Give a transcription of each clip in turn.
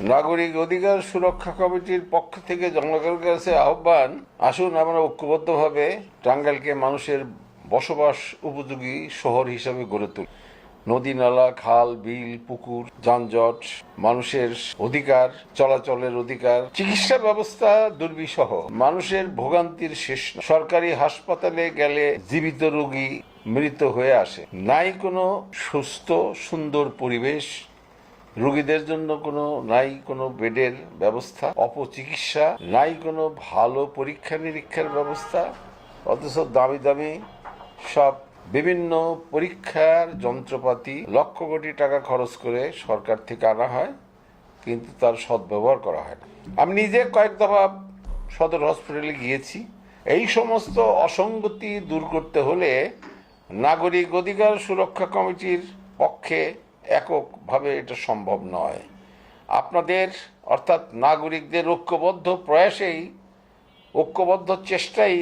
নাগরিক অধিকার সুরক্ষা কমিটির পক্ষ থেকে জনগণের কাছে আহ্বান, আসুন আমরা ঐক্যবদ্ধভাবে টাঙ্গাইলকে মানুষের বসবাস উপযোগী শহর হিসাবে গড়ে তুলি। নদী, নালা, খাল, বিল, পুকুর, যানজট, মানুষের অধিকার, চলাচলের অধিকার, চিকিৎসা ব্যবস্থা দুর্বিষহ, মানুষের ভোগান্তির শেষ সরকারি হাসপাতালে গেলে জীবিত রোগী মৃত হয়ে আসে। নাই কোনো সুস্থ, সুন্দর পরিবেশ রোগীদের জন্য কোনো নাই কোনো বেডের ব্যবস্থা, অপচিকিৎসা, নাই কোনো ভালো পরীক্ষা নিরীক্ষার ব্যবস্থা, অথচ দামি দামি সব বিভিন্ন পরীক্ষার যন্ত্রপাতি লক্ষ কোটি টাকা খরচ করে সরকার থেকে আনা হয়, কিন্তু তার সদ্ব্যবহার করা হয় না। আমি নিজে কয়েক দফা সদর হসপিটালে গিয়েছি। এই সমস্ত অসঙ্গতি দূর করতে হলে নাগরিক অধিকার সুরক্ষা কমিটির পক্ষে এককভাবে এটা সম্ভব নয়। আপনাদের, অর্থাৎ নাগরিকদের ঐক্যবদ্ধ প্রয়াসেই, ঐক্যবদ্ধ চেষ্টাই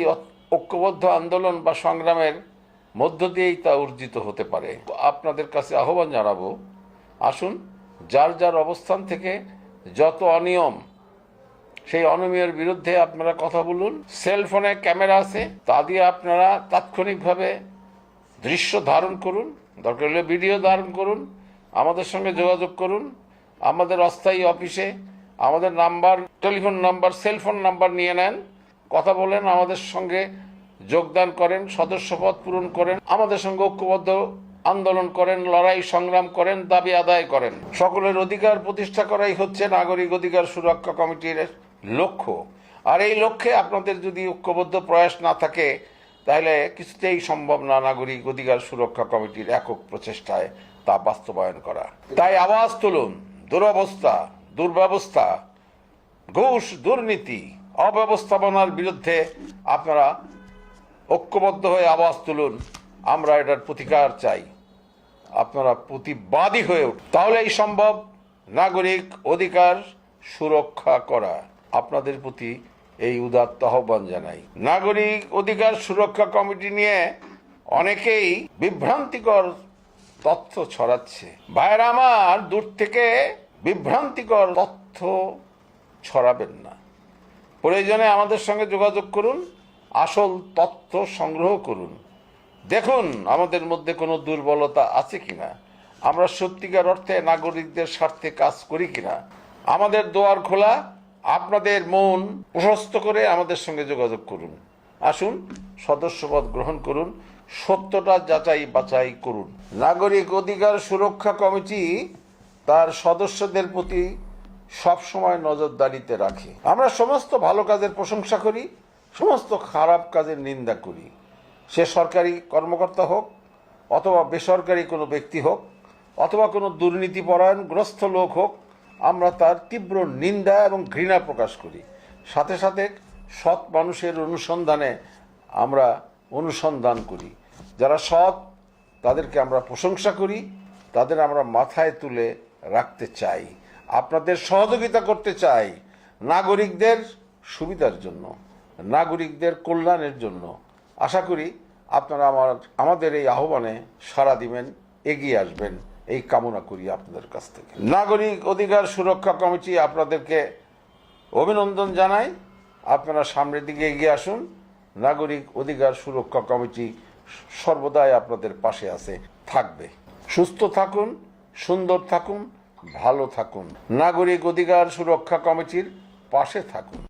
ঐক্যবদ্ধ আন্দোলন বা সংগ্রামের মধ্য দিয়েই তা অর্জিত হতে পারে। আপনাদের কাছে আহ্বান জানাব, আসুন, যার যার অবস্থান থেকে যত অনিয়ম, সেই অনিয়মের বিরুদ্ধে আপনারা কথা বলুন। সেল ফোনে ক্যামেরা আছে, তা দিয়ে আপনারা তাৎক্ষণিকভাবে দৃশ্য ধারণ করুন, দরকার হলে ভিডিও ধারণ করুন। আমাদের সঙ্গে যোগাযোগ করুন। আমাদের অস্থায়ী অফিসে আমাদের number, telephone number, cellphone number নিয়ে নেন। কথা বলেন, আমাদের সঙ্গে যোগদান করেন, সদস্যপদ পূরণ করেন, আমাদের সঙ্গে ঐক্যবদ্ধ আন্দোলন করেন, লড়াই সংগ্রাম করেন, দাবি আদায় করেন। সকলের অধিকার প্রতিষ্ঠা করাই হচ্ছে নাগরিক অধিকার সুরক্ষা কমিটির লক্ষ্য। আর এই লক্ষ্যে আপনাদের যদি ঐক্যবদ্ধ প্রয়াস না থাকে তাহলে কিছুতেই সম্ভব না নাগরিক অধিকার সুরক্ষা কমিটির একক প্রচেষ্টায় তা বাস্তবায়ন করা। তাই আওয়াজ তুলুন, দুরবস্থা, দুর্ব্যবস্থা, ঘুষ, দুর্নীতি, অব্যবস্থাপনার বিরুদ্ধে আপনারা ঐক্যবদ্ধ হয়ে আওয়াজ তুলুন, আমরা এটার প্রতিকার চাই। আপনারা প্রতিবাদী হয়ে উঠুন তাহলেই সম্ভব নাগরিক অধিকার সুরক্ষা করা। আপনাদের প্রতি এই উদাত্ত আহ্বান জানাই। নাগরিক অধিকার সুরক্ষা কমিটি নিয়ে অনেকেই বিভ্রান্তিকর তথ্য ছড়াচ্ছে। ভাইয়েরা আমার, দূর থেকে বিভ্রান্তিকর তথ্য ছড়াবেন না। প্রয়োজনে আমাদের সঙ্গে যোগাযোগ করুন, আসল তথ্য সংগ্রহ করুন। দেখুন আমাদের মধ্যে কোনো দুর্বলতা আছে কিনা, আমরা সত্যিকার অর্থে নাগরিকদের স্বার্থে কাজ করি কিনা। আমাদের দোয়ার খোলা আপনাদের মন প্রশস্ত করে আমাদের সঙ্গে যোগাযোগ করুন। আসুন, সদস্যপদ গ্রহণ করুন, সত্যটা যাচাই বাছাই করুন। নাগরিক অধিকার সুরক্ষা কমিটি তার সদস্যদের প্রতি সবসময় নজরদারিতে রাখে। আমরা সমস্ত ভালো কাজের প্রশংসা করি, সমস্ত খারাপ কাজের নিন্দা করি। সে সরকারি কর্মকর্তা হোক, অথবা বেসরকারি কোনো ব্যক্তি হোক, অথবা কোনো দুর্নীতিপরায়ণ, গ্রস্ত লোক হোক আমরা তার তীব্র নিন্দা এবং ঘৃণা প্রকাশ করি। সাথে সাথে সৎ মানুষের অনুসন্ধানে আমরা অনুসন্ধান করি। যারা সৎ, তাদেরকে আমরা প্রশংসা করি, তাদের আমরা মাথায় তুলে রাখতে চাই। আপনাদের সহযোগিতা করতে চাই নাগরিকদের সুবিধার জন্য, নাগরিকদের কল্যাণের জন্য। আশা করি আপনারা আমার, আমাদের এই আহ্বানে সাড়া দিবেন, এগিয়ে আসবেন। এই কামনা করি আপনাদের কাছ থেকে। নাগরিক অধিকার সুরক্ষা কমিটি আপনাদেরকে অভিনন্দন জানাই। আপনারা সামনের দিকে এগিয়ে আসুন। নাগরিক অধিকার সুরক্ষা কমিটি সর্বদাই আপনাদের পাশে আছে, থাকবে। সুস্থ থাকুন, সুন্দর থাকুন, ভালো থাকুন। নাগরিক অধিকার সুরক্ষা কমিটির পাশে থাকুন।